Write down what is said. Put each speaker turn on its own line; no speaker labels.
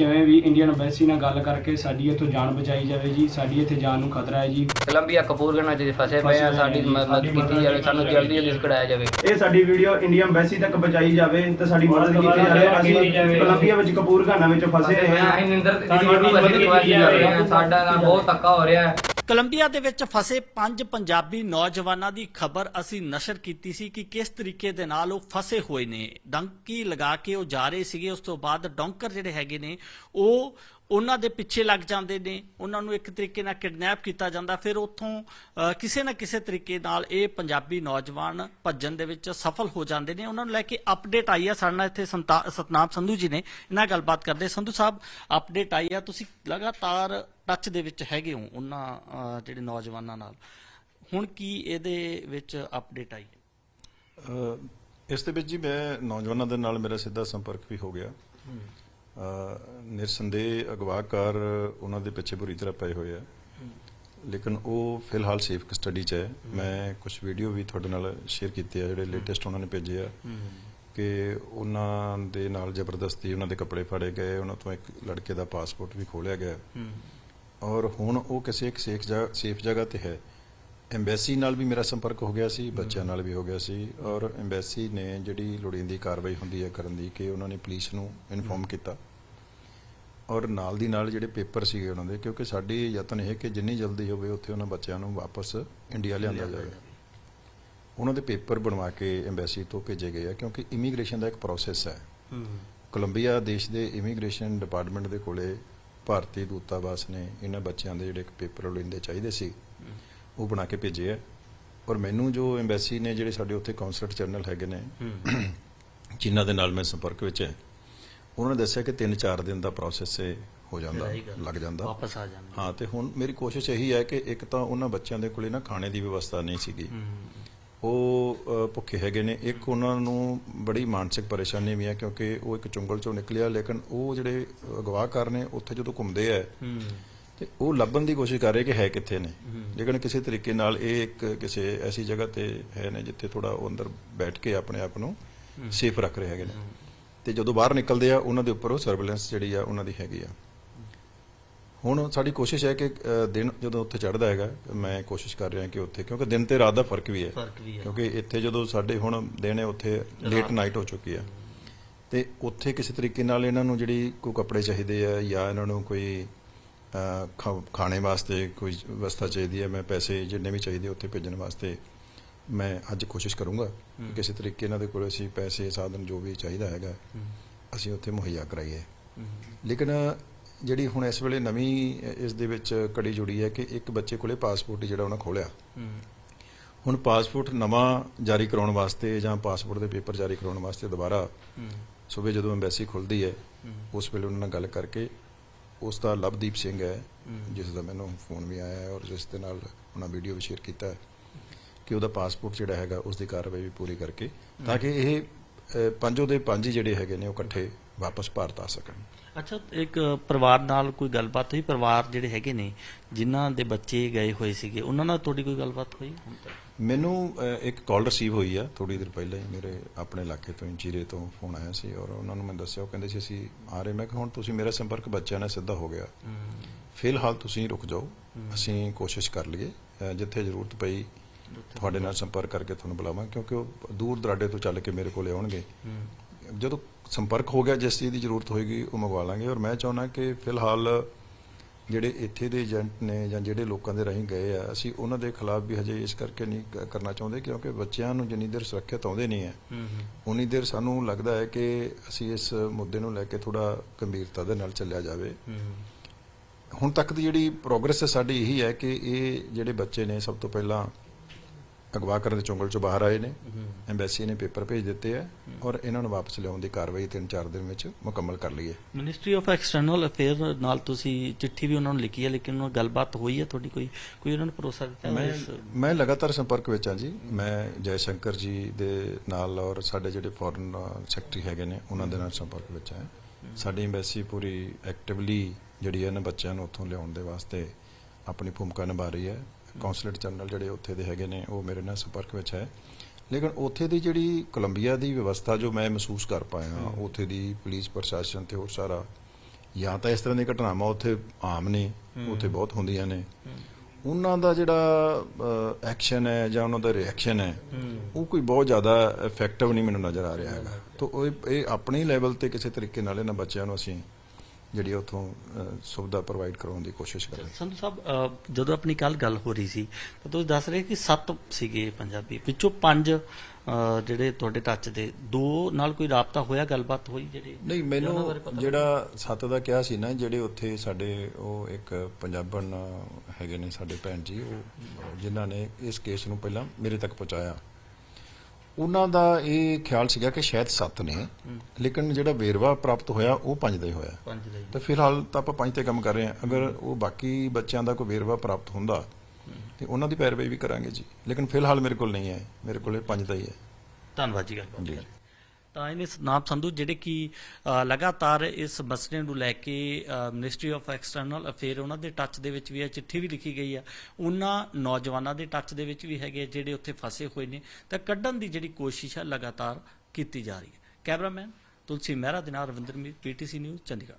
ਜਿਵੇਂ ਵੀ Indian embassy ਨਾਲ ਗੱਲ ਕਰਕੇ ਸਾਡੀ ਇੱਥੋਂ ਜਾਨ ਬਚਾਈ ਜਾਵੇ ਜੀ ਸਾਡੀ ਇੱਥੇ ਜਾਨ ਨੂੰ ਖਤਰਾ ਹੈ ਜੀ।
ਕੋਲੰਬੀਆ ਕਪੂਰਗਨਾ ਚ ਫਸੇ ਪਏ ਆ ਸਾਡੀ ਮਦਦ ਕੀਤੀ ਜਾਵੇ ਸਾਨੂੰ ਜਲਦੀ ਜਲਦੀ ਕਢਾਇਆ ਜਾਵੇ।
ਇਹ ਸਾਡੀ ਵੀਡੀਓ ਇੰਡੀਆ ਐਮਬੈਸੀ ਤੱਕ ਪਹੁੰਚਾਈ ਜਾਵੇ ਤੇ ਸਾਡੀ ਮਦਦ ਕੀਤੀ ਜਾਵੇ। ਅਸੀਂ ਕੋਲੰਬੀਆ ਵਿੱਚ ਕਪੂਰਗਾਨਾ ਵਿੱਚ ਫਸੇ ਹੋਏ ਹਾਂ
ਨਿੰਦਰ ਦੀ ਨੂੰ ਬੜੀ ਰਿਕਵੈਸਟ ਕਰ ਰਹੇ ਹਾਂ ਸਾਡਾ ਨਾਲ ਬਹੁਤ ਧੱਕਾ ਹੋ ਰਿਹਾ ਹੈ।
ਕੋਲੰਬੀਆ ਦੇ ਵਿੱਚ ਫਸੇ ਪੰਜ ਪੰਜਾਬੀ ਨੌਜਵਾਨਾਂ ਦੀ ਖਬਰ ਅਸੀਂ ਨਸ਼ਰ ਕੀਤੀ ਸੀ ਕਿ ਕਿਸ ਤਰੀਕੇ ਦੇ ਨਾਲ ਉਹ ਫਸੇ ਹੋਏ ਨੇ। ਡੰਕੀ ਲਗਾ ਕੇ ਉਹ ਜਾ ਰਹੇ ਸੀਗੇ ਉਸ ਤੋਂ ਬਾਅਦ ਡੌਂਕਰ ਜਿਹੜੇ ਹੈਗੇ ਨੇ ਉਹ ਉਹਨਾਂ ਦੇ ਪਿੱਛੇ ਲੱਗ ਜਾਂਦੇ ਨੇ ਉਹਨਾਂ ਨੂੰ ਇੱਕ ਤਰੀਕੇ ਨਾਲ ਕਿਡਨੈਪ ਕੀਤਾ ਜਾਂਦਾ। ਫਿਰ ਉੱਥੋਂ ਕਿਸੇ ਨਾ ਕਿਸੇ ਤਰੀਕੇ ਨਾਲ ਇਹ ਪੰਜਾਬੀ ਨੌਜਵਾਨ ਭੱਜਣ ਦੇ ਵਿੱਚ ਸਫਲ ਹੋ ਜਾਂਦੇ ਨੇ। ਉਹਨਾਂ ਨੂੰ ਲੈ ਕੇ ਅਪਡੇਟ ਆਈ ਆ ਸਾਡੇ ਨਾਲ ਇੱਥੇ ਸੰਤਾ- ਸਤਨਾਮ ਸੰਧੂ ਜੀ ਨੇ। ਇਹਨਾਂ ਗੱਲਬਾਤ ਕਰਦੇ ਸੰਧੂ ਸਾਹਿਬ ਅਪਡੇਟ ਆਈ ਆ। ਤੁਸੀਂ ਲਗਾਤਾਰ ਟੱਚ ਦੇ ਵਿੱਚ ਹੈਗੇ ਹੋ ਉਹਨਾਂ ਜਿਹੜੇ ਨੌਜਵਾਨਾਂ ਨਾਲ। ਹੁਣ ਕੀ ਇਹਦੇ ਵਿੱਚ ਅਪਡੇਟ ਆਈ?
ਇਸ ਦੇ ਵਿੱਚ ਜੀ ਮੈਂ ਨੌਜਵਾਨਾਂ ਦੇ ਨਾਲ ਮੇਰਾ ਸਿੱਧਾ ਸੰਪਰਕ ਵੀ ਹੋ ਗਿਆ। ਨਿਰਸੰਦੇਹ ਅਗਵਾਕਾਰ ਉਹਨਾਂ ਦੇ ਪਿੱਛੇ ਬੁਰੀ ਤਰ੍ਹਾਂ ਪਏ ਹੋਏ ਆ। ਲੇਕਿਨ ਉਹ ਫਿਲਹਾਲ ਸੇਫ ਕਸਟਡੀ 'ਚ ਹੈ। ਮੈਂ ਕੁਝ ਵੀਡੀਓ ਵੀ ਤੁਹਾਡੇ ਨਾਲ ਸ਼ੇਅਰ ਕੀਤੇ ਆ ਜਿਹੜੇ ਲੇਟੈਸਟ ਉਹਨਾਂ ਨੇ ਭੇਜੇ ਆ ਕਿ ਉਹਨਾਂ ਦੇ ਨਾਲ ਜ਼ਬਰਦਸਤੀ ਉਹਨਾਂ ਦੇ ਕੱਪੜੇ ਫਾੜੇ ਗਏ ਉਹਨਾਂ ਤੋਂ ਇੱਕ ਲੜਕੇ ਦਾ ਪਾਸਪੋਰਟ ਵੀ ਖੋਲਿਆ ਗਿਆ। ਔਰ ਹੁਣ ਉਹ ਕਿਸੇ ਇੱਕ ਸੇਫ ਜਗ੍ਹਾ ਸੇਫ ਜਗ੍ਹਾ ਤੇ ਹੈ। ਐਮਬੈਸੀ ਨਾਲ ਵੀ ਮੇਰਾ ਸੰਪਰਕ ਹੋ ਗਿਆ ਸੀ ਬੱਚਿਆਂ ਨਾਲ ਵੀ ਹੋ ਗਿਆ ਸੀ ਔਰ ਐਮਬੈਸੀ ਨੇ ਜਿਹੜੀ ਲੋੜੀਂਦੀ ਕਾਰਵਾਈ ਹੁੰਦੀ ਹੈ ਕਰਨ ਦੀ ਕਿ ਉਹਨਾਂ ਨੇ ਪੁਲਿਸ ਨੂੰ ਇਨਫੋਰਮ ਕੀਤਾ ਔਰ ਨਾਲ ਦੀ ਨਾਲ ਜਿਹੜੇ ਪੇਪਰ ਸੀਗੇ ਉਹਨਾਂ ਦੇ ਕਿਉਂਕਿ ਸਾਡੀ ਯਤਨ ਇਹ ਕਿ ਜਿੰਨੀ ਜਲਦੀ ਹੋਵੇ ਉੱਥੇ ਉਹਨਾਂ ਬੱਚਿਆਂ ਨੂੰ ਵਾਪਸ ਇੰਡੀਆ ਲਿਆਂਦਾ ਜਾਵੇ। ਉਹਨਾਂ ਦੇ ਪੇਪਰ ਬਣਵਾ ਕੇ ਐਮਬੈਸੀ ਤੋਂ ਭੇਜੇ ਗਏ ਆ ਕਿਉਂਕਿ ਇਮੀਗ੍ਰੇਸ਼ਨ ਦਾ ਇੱਕ ਪ੍ਰੋਸੈਸ ਹੈ। ਕੋਲੰਬੀਆ ਦੇਸ਼ ਦੇ ਇਮੀਗ੍ਰੇਸ਼ਨ ਡਿਪਾਰਟਮੈਂਟ ਦੇ ਕੋਲੇ ਭਾਰਤੀ ਦੂਤਾਵਾਸ ਨੇ ਇਹਨਾਂ ਬੱਚਿਆਂ ਦੇ ਜਿਹੜੇ ਪੇਪਰ ਲੋੜੀਂਦੇ ਚਾਹੀਦੇ ਸੀ। ਉਹ ਬਣਾ ਕੇ ਭੇਜੇ ਆ। ਔਰ ਮੈਨੂੰ ਜੋ ਐਮਬੈਸੀ ਨੇ ਜਿਹੜੇ ਸਾਡੇ ਉੱਥੇ ਕੌਂਸਲਟ ਜਨਰਲ ਹੈਗੇ ਨੇ ਜਿਨ੍ਹਾਂ ਦੇ ਨਾਲ ਮੈਂ ਸੰਪਰਕ ਵਿੱਚ ਹੈ ਉਹਨਾਂ ਨੇ ਦੱਸਿਆ ਕਿ 3-4 ਦਿਨ ਦਾ ਪ੍ਰੋਸੈਸ ਇਹ ਹੋ ਜਾਂਦਾ। ਲੱਗ ਜਾਂਦਾ।
ਵਾਪਸ ਆ ਜਾਂਦੇ।
ਹਾਂ ਤੇ ਹੁਣ ਮੇਰੀ ਕੋਸ਼ਿਸ਼ ਇਹੀ ਹੈ ਕਿ ਇੱਕ ਤਾਂ ਉਹਨਾਂ ਬੱਚਿਆਂ ਦੇ ਕੋਲੇ ਨਾ ਖਾਣੇ ਦੀ ਵਿਵਸਥਾ ਨਹੀਂ ਸੀਗੀ। ਉਹ ਭੁੱਖੇ ਹੈਗੇ ਨੇ। ਇੱਕ ਉਹਨਾਂ ਨੂੰ ਬੜੀ ਮਾਨਸਿਕ ਪਰੇਸ਼ਾਨੀ ਵੀ ਹੈ ਕਿਉਂਕਿ ਉਹ ਇੱਕ ਚੁੰਗਲ ਚੋਂ ਨਿਕਲਿਆ ਲੇਕਿਨ ਉਹ ਜਿਹੜੇ ਅਗਵਾਕਾਰ ਨੇ ਉੱਥੇ ਜਦੋਂ ਘੁੰਮਦੇ ਆ ਤੇ ਉਹ ਲੱਭਣ ਦੀ ਕੋਸ਼ਿਸ਼ ਕਰ ਰਹੇ ਕਿ ਹੈ ਕਿੱਥੇ ਨੇ। ਲੇਕਿਨ ਕਿਸੇ ਤਰੀਕੇ ਨਾਲ ਇਹ ਇੱਕ ਕਿਸੇ ਐਸੀ ਜਗ੍ਹਾ ਤੇ ਹੈ ਨੇ ਜਿੱਥੇ ਥੋੜਾ ਉਹ ਅੰਦਰ ਬੈਠ ਕੇ ਆਪਣੇ ਆਪ ਨੂੰ ਸੇਫ ਰੱਖ ਰਹੇ ਹੈਗੇ ਨੇ। ਤੇ ਜਦੋਂ ਬਾਹਰ ਨਿਕਲਦੇ ਆ ਉਹਨਾਂ ਦੇ ਉੱਪਰ ਉਹ ਸਰਵੇਲੈਂਸ ਜਿਹੜੀ ਆ ਉਹਨਾਂ ਦੀ ਹੈਗੀ ਆ। ਹੁਣ ਸਾਡੀ ਕੋਸ਼ਿਸ਼ ਹੈ ਕਿ ਦਿਨ ਜਦੋਂ ਉੱਥੇ ਚੜ੍ਹਦਾ ਹੈਗਾ ਮੈਂ ਕੋਸ਼ਿਸ਼ ਕਰ ਰਿਹਾ ਕਿ ਉੱਥੇ ਕਿਉਂਕਿ ਦਿਨ ਤੇ ਰਾਤ ਦਾ ਫ਼ਰਕ ਵੀ ਹੈ। ਕਿਉਂਕਿ ਇੱਥੇ ਜਦੋਂ ਸਾਡੇ ਹੁਣ ਦਿਨ ਹੈ ਉੱਥੇ ਲੇਟ ਨਾਈਟ ਹੋ ਚੁੱਕੀ ਹੈ ਤੇ ਉੱਥੇ ਕਿਸੇ ਤਰੀਕੇ ਨਾਲ ਇਹਨਾਂ ਨੂੰ ਜਿਹੜੀ ਕੋਈ ਕੱਪੜੇ ਚਾਹੀਦੇ ਆ ਜਾਂ ਇਹਨਾਂ ਨੂੰ ਕੋਈ ਖਾਣੇ ਵਾਸਤੇ ਕੋਈ ਵਿਵਸਥਾ ਚਾਹੀਦੀ ਹੈ ਮੈਂ ਪੈਸੇ ਜਿੰਨੇ ਵੀ ਚਾਹੀਦੇ ਉੱਥੇ ਭੇਜਣ ਵਾਸਤੇ ਮੈਂ ਅੱਜ ਕੋਸ਼ਿਸ਼ ਕਰੂੰਗਾ ਕਿਸੇ ਤਰੀਕੇ ਇਹਨਾਂ ਦੇ ਕੋਲ ਅਸੀਂ ਪੈਸੇ ਸਾਧਨ ਜੋ ਵੀ ਚਾਹੀਦਾ ਹੈਗਾ ਅਸੀਂ ਉੱਥੇ ਮੁਹੱਈਆ ਕਰਾਈਏ। ਲੇਕਿਨ ਜਿਹੜੀ ਹੁਣ ਇਸ ਵੇਲੇ ਨਵੀਂ ਇਸ ਦੇ ਵਿੱਚ ਕੜੀ ਜੁੜੀ ਹੈ ਕਿ ਇੱਕ ਬੱਚੇ ਕੋਲੇ ਪਾਸਪੋਰਟ ਜਿਹੜਾ ਉਹਨਾਂ ਖੋਲਿਆ। ਹੁਣ ਪਾਸਪੋਰਟ ਨਵਾਂ ਜਾਰੀ ਕਰਾਉਣ ਵਾਸਤੇ ਜਾਂ ਪਾਸਪੋਰਟ ਦੇ ਪੇਪਰ ਜਾਰੀ ਕਰਾਉਣ ਵਾਸਤੇ ਦੁਬਾਰਾ ਸਵੇਰ ਜਦੋਂ ਐਮਬੈਸੀ ਖੁੱਲਦੀ ਹੈ। ਉਸ ਵੇਲੇ ਉਹਨਾਂ ਨਾਲ ਗੱਲ ਕਰਕੇ ਉਸ ਦਾ ਲਵਦੀਪ ਸਿੰਘ ਹੈ ਜਿਸ ਦਾ ਮੈਨੂੰ ਫੋਨ ਵੀ ਆਇਆ ਹੈ ਔਰ ਜਿਸ ਦੇ ਨਾਲ ਉਹਨਾਂ ਵੀਡੀਓ ਵੀ ਸ਼ੇਅਰ ਕੀਤਾ ਹੈ ਕਿ ਉਹਦਾ ਪਾਸਪੋਰਟ ਜਿਹੜਾ ਹੈਗਾ ਉਸ ਦੀ ਕਾਰਵਾਈ ਵੀ ਪੂਰੀ ਕਰਕੇ ਤਾਂ ਕਿ ਇਹ ਪੰਜੋ ਦੇ ਪੰਜ ਜਿਹੜੇ ਹੈਗੇ ਨੇ ਉਹ ਇਕੱਠੇ ਵਾਪਸ ਭਾਰਤ ਆ ਸਕਣ।
ਅੱਛਾ ਇੱਕ ਪਰਿਵਾਰ ਨਾਲ ਕੋਈ ਗੱਲਬਾਤ ਹੋਈ? ਪਰਿਵਾਰ ਜਿਹੜੇ ਹੈਗੇ ਨੇ ਜਿਨ੍ਹਾਂ ਦੇ ਬੱਚੇ ਗਏ ਹੋਏ ਸੀਗੇ ਉਹਨਾਂ ਨਾਲ ਤੁਹਾਡੀ ਕੋਈ ਗੱਲਬਾਤ ਹੋਈ ਹੁਣ ਤੱਕ?
ਮੈਨੂੰ ਇੱਕ ਕਾਲ ਰਿਸੀਵ ਹੋਈ ਆ ਥੋੜੀ ਦੇਰ ਪਹਿਲਾਂ ਹੀ। ਮੇਰੇ ਆਪਣੇ ਇਲਾਕੇ ਤੋਂ ਇੰਚੀਰੇ ਤੋਂ ਫੋਨ ਆਇਆ ਸੀ ਔਰ ਉਹਨਾਂ ਨੂੰ ਮੈਂ ਦੱਸਿਆ ਉਹ ਕਹਿੰਦੇ ਸੀ ਅਸੀਂ ਆ ਰਹੇ। ਮੈਂ ਕਿਹਾ ਹੁਣ ਤੁਸੀਂ ਮੇਰਾ ਸੰਪਰਕ ਬੱਚਿਆਂ ਨਾਲ ਸਿੱਧਾ ਹੋ ਗਿਆ। ਫਿਲਹਾਲ ਤੁਸੀਂ ਰੁਕ ਜਾਓ। ਅਸੀਂ ਕੋਸ਼ਿਸ਼ ਕਰ ਲਈਏ ਜਿੱਥੇ ਜ਼ਰੂਰਤ ਪਈ ਤੁਹਾਡੇ ਨਾਲ ਸੰਪਰਕ ਕਰਕੇ ਤੁਹਾਨੂੰ ਬੁਲਾਵਾਂ ਕਿਉਂਕਿ ਉਹ ਦੂਰ ਦਰਾਡੇ ਤੋਂ ਚੱਲ ਕੇ ਮੇਰੇ ਕੋਲੇ ਆਉਣਗੇ। ਜਦੋਂ ਸੰਪਰਕ ਹੋ ਗਿਆ ਜਿਸ ਚੀਜ਼ ਦੀ ਜ਼ਰੂਰਤ ਹੋਏਗੀ ਉਹ ਮੰਗਵਾ ਲਾਂਗੇ। ਔਰ ਮੈਂ ਚਾਹੁੰਦਾ ਕਿ ਫਿਲਹਾਲ ਜਿਹੜੇ ਇੱਥੇ ਦੇ ਏਜੰਟ ਨੇ ਜਾਂ ਜਿਹੜੇ ਲੋਕਾਂ ਦੇ ਰਾਹੀਂ ਗਏ ਆ ਅਸੀਂ ਉਹਨਾਂ ਦੇ ਖਿਲਾਫ ਵੀ ਹਜੇ ਇਸ ਕਰਕੇ ਨਹੀਂ ਕਰਨਾ ਚਾਹੁੰਦੇ ਕਿਉਂਕਿ ਬੱਚਿਆਂ ਨੂੰ ਜਿੰਨੀ ਦੇਰ ਸੁਰੱਖਿਅਤ ਆਉਂਦੇ ਨਹੀਂ ਹੈ ਉਨੀ ਦੇਰ ਸਾਨੂੰ ਲੱਗਦਾ ਹੈ ਕਿ ਅਸੀਂ ਇਸ ਮੁੱਦੇ ਨੂੰ ਲੈ ਕੇ ਥੋੜਾ ਗੰਭੀਰਤਾ ਦੇ ਨਾਲ ਚੱਲਿਆ ਜਾਵੇ। ਹੁਣ ਤੱਕ ਦੀ ਜਿਹੜੀ ਪ੍ਰੋਗਰੈਸ ਸਾਡੀ ਇਹੀ ਹੈ ਕਿ ਇਹ ਜਿਹੜੇ ਬੱਚੇ ਨੇ ਸਭ ਤੋਂ ਪਹਿਲਾਂ ਅਗਵਾ ਕਰਨ ਦੇ ਚੁੰਗਲ ਚੋਂ ਬਾਹਰ ਆਏ ਨੇ। ਐਮਬੈਸੀ ਨੇ ਪੇਪਰ ਭੇਜ ਦਿੱਤੇ ਆ ਔਰ ਇਹਨਾਂ ਨੂੰ ਵਾਪਸ ਲਿਆਉਣ ਦੀ ਕਾਰਵਾਈ 3-4 ਦਿਨ ਵਿੱਚ ਮੁਕੰਮਲ ਕਰ ਲਈ ਹੈ।
ਮਿਨਿਸਟਰੀ ਆਫ ਐਕਸਟਰਨਲ ਅਫੇਅਰ ਨਾਲ ਤੁਸੀਂ ਚਿੱਠੀ ਵੀ ਉਹਨਾਂ ਨੂੰ ਲਿਖੀ ਹੈ ਲੇਕਿਨ ਉਹਨਾਂ ਗੱਲਬਾਤ ਹੋਈ ਹੈ ਤੁਹਾਡੀ ਕੋਈ ਕੋਈ ਉਹਨਾਂ ਨੂੰ ਭਰੋਸਾ ਦਿੱਤਾ
ਮੈਂ ਮੈਂ ਲਗਾਤਾਰ ਸੰਪਰਕ ਵਿੱਚ ਹਾਂ ਜੀ। ਮੈਂ ਜੈ ਸ਼ੰਕਰ ਜੀ ਦੇ ਨਾਲ ਔਰ ਸਾਡੇ ਜਿਹੜੇ ਫੋਰਨ ਸੈਕਟਰੀ ਹੈਗੇ ਨੇ ਉਹਨਾਂ ਦੇ ਨਾਲ ਸੰਪਰਕ ਵਿੱਚ ਹਾਂ। ਸਾਡੀ ਐਮਬੈਸੀ ਪੂਰੀ ਐਕਟਿਵਲੀ ਜਿਹੜੀ ਹੈ ਇਹਨਾਂ ਬੱਚਿਆਂ ਨੂੰ ਉੱਥੋਂ ਲਿਆਉਣ ਦੇ ਵਾਸਤੇ ਆਪਣੀ ਭੂਮਿਕਾ ਨਿਭਾ ਰਹੀ ਹੈ। ਕੌਂਸਲੇਟ ਜਨਰਲ ਜਿਹੜੇ ਉੱਥੇ ਦੇ ਹੈਗੇ ਨੇ ਉਹ ਮੇਰੇ ਨਾਲ ਸੰਪਰਕ ਵਿੱਚ ਹੈ। ਲੇਕਿਨ ਉੱਥੇ ਦੀ ਜਿਹੜੀ ਕੋਲੰਬੀਆ ਦੀ ਵਿਵਸਥਾ ਜੋ ਮੈਂ ਮਹਿਸੂਸ ਕਰ ਪਾਇਆ ਉੱਥੇ ਦੀ ਪੁਲਿਸ ਪ੍ਰਸ਼ਾਸਨ ਤੇ ਹੋਰ ਸਾਰਾ ਜਾਂ ਤਾਂ ਇਸ ਤਰ੍ਹਾਂ ਦੀਆਂ ਘਟਨਾਵਾਂ ਉੱਥੇ ਆਮ ਨੇ ਉੱਥੇ ਬਹੁਤ ਹੁੰਦੀਆਂ ਨੇ। ਉਹਨਾਂ ਦਾ ਜਿਹੜਾ ਐਕਸ਼ਨ ਹੈ ਜਾਂ ਉਹਨਾਂ ਦਾ ਰਿਐਕਸ਼ਨ ਹੈ ਉਹ ਕੋਈ ਬਹੁਤ ਜ਼ਿਆਦਾ ਇਫੈਕਟਿਵ ਨਹੀਂ ਮੈਨੂੰ ਨਜ਼ਰ ਆ ਰਿਹਾ ਹੈਗਾ। ਤਾਂ ਇਹ ਆਪਣੇ ਲੈਵਲ ਤੇ ਕਿਸੇ ਤਰੀਕੇ ਨਾਲ ਇਹਨਾਂ ਬੱਚਿਆਂ ਨੂੰ ਅਸੀਂ ਜਿਹੜੀ ਉੱਥੋਂ ਸੁਵਿਧਾ ਪ੍ਰੋਵਾਈਡ ਕਰਾਉਣ ਦੀ ਕੋਸ਼ਿਸ਼ ਕਰਾਂਗੇ
ਸੰਧੂ ਸਾਹਿਬ ਜਦੋਂ ਆਪਣੀ ਕੱਲ ਗੱਲ ਹੋ ਰਹੀ ਸੀ ਤਾਂ ਤੁਸੀਂ ਦੱਸ ਰਹੇ ਕਿ ਸੱਤ ਸੀਗੇ ਪੰਜਾਬੀ। ਵਿੱਚੋਂ ਪੰਜ ਅਹ, ਜਿਹੜੇ ਤੁਹਾਡੇ ਟੱਚ ਦੇ ਦੋ ਨਾਲ ਕੋਈ ਰਾਬਤਾ ਹੋਇਆ ਗੱਲਬਾਤ ਹੋਈ ਜਿਹੜੇ?
ਨਹੀਂ ਮੈਨੂੰ ਜਿਹੜਾ ਸੱਤ ਦਾ ਕਿਹਾ ਸੀ ਨਾ ਜਿਹੜੇ ਉੱਥੇ ਸਾਡੇ ਉਹ ਇੱਕ ਪੰਜਾਬਣ ਹੈਗੇ ਨੇ ਸਾਡੇ ਭੈਣ ਜੀ ਉਹ ਜਿਨ੍ਹਾਂ ਨੇ ਇਸ ਕੇਸ ਨੂੰ ਪਹਿਲਾਂ ਮੇਰੇ ਤੱਕ ਪਹੁੰਚਾਇਆ। ਉਹਨਾਂ ਦਾ ਇਹ ਖਿਆਲ ਸੀਗਾ ਕਿ ਸ਼ਾਇਦ ਸੱਤ ਨੇ ਲੇਕਿਨ ਜਿਹੜਾ ਵੇਰਵਾ ਪ੍ਰਾਪਤ ਹੋਇਆ ਉਹ ਪੰਜ ਦਾ ਹੀ ਹੋਇਆ।
ਪੰਜ ਦੇ
ਤਾਂ ਫਿਲਹਾਲ ਤਾਂ ਆਪਾਂ ਪੰਜ ਤੇ ਕੰਮ ਕਰ ਰਹੇ ਹਾਂ। ਅਗਰ ਉਹ ਬਾਕੀ ਬੱਚਿਆਂ ਦਾ ਕੋਈ ਵੇਰਵਾ ਪ੍ਰਾਪਤ ਹੁੰਦਾ ਤੇ ਉਹਨਾਂ ਦੀ ਪੈਰਵਾਈ ਵੀ ਕਰਾਂਗੇ ਜੀ। ਲੇਕਿਨ ਫਿਲਹਾਲ ਮੇਰੇ ਕੋਲ ਨਹੀਂ ਹੈ। ਮੇਰੇ ਕੋਲ ਪੰਜ ਦਾ ਹੀ ਹੈ।
ਧੰਨਵਾਦ ਜੀ ਗੱਲ
ਜੀ।
ਤਾਂ ਇਹਨੇ ਨਾਮ ਸੰਧੂ ਜਿਹੜੇ ਕਿ ਲਗਾਤਾਰ ਇਸ ਮਸਲੇ ਨੂੰ ਲੈ ਕੇ ਮਿਨਿਸਟਰੀ ਆਫ ਐਕਸਟਰਨਲ ਅਫੇਅਰ ਉਹਨਾਂ ਦੇ ਟੱਚ ਦੇ ਵਿੱਚ ਵੀ ਹੈ, ਚਿੱਠੀ ਵੀ ਲਿਖੀ ਗਈ ਆ ਉਹਨਾਂ ਨੌਜਵਾਨਾਂ ਦੇ ਟੱਚ ਦੇ ਵਿੱਚ ਵੀ ਹੈਗੇ ਆ, ਜਿਹੜੇ ਉੱਥੇ ਫਸੇ ਹੋਏ ਨੇ। ਤਾਂ ਕੱਢਣ ਦੀ ਜਿਹੜੀ ਕੋਸ਼ਿਸ਼ ਹੈ, ਲਗਾਤਾਰ ਕੀਤੀ ਜਾ ਰਹੀ ਹੈ। ਕੈਮਰਾਮੈਨ ਤੁਲਸੀ ਮਹਿਰਾ ਦੇ ਨਾਲ ਰਵਿੰਦਰ ਮੀਰ ਪੀਟੀਸੀ ਨਿਊਜ਼ ਚੰਡੀਗੜ੍ਹ।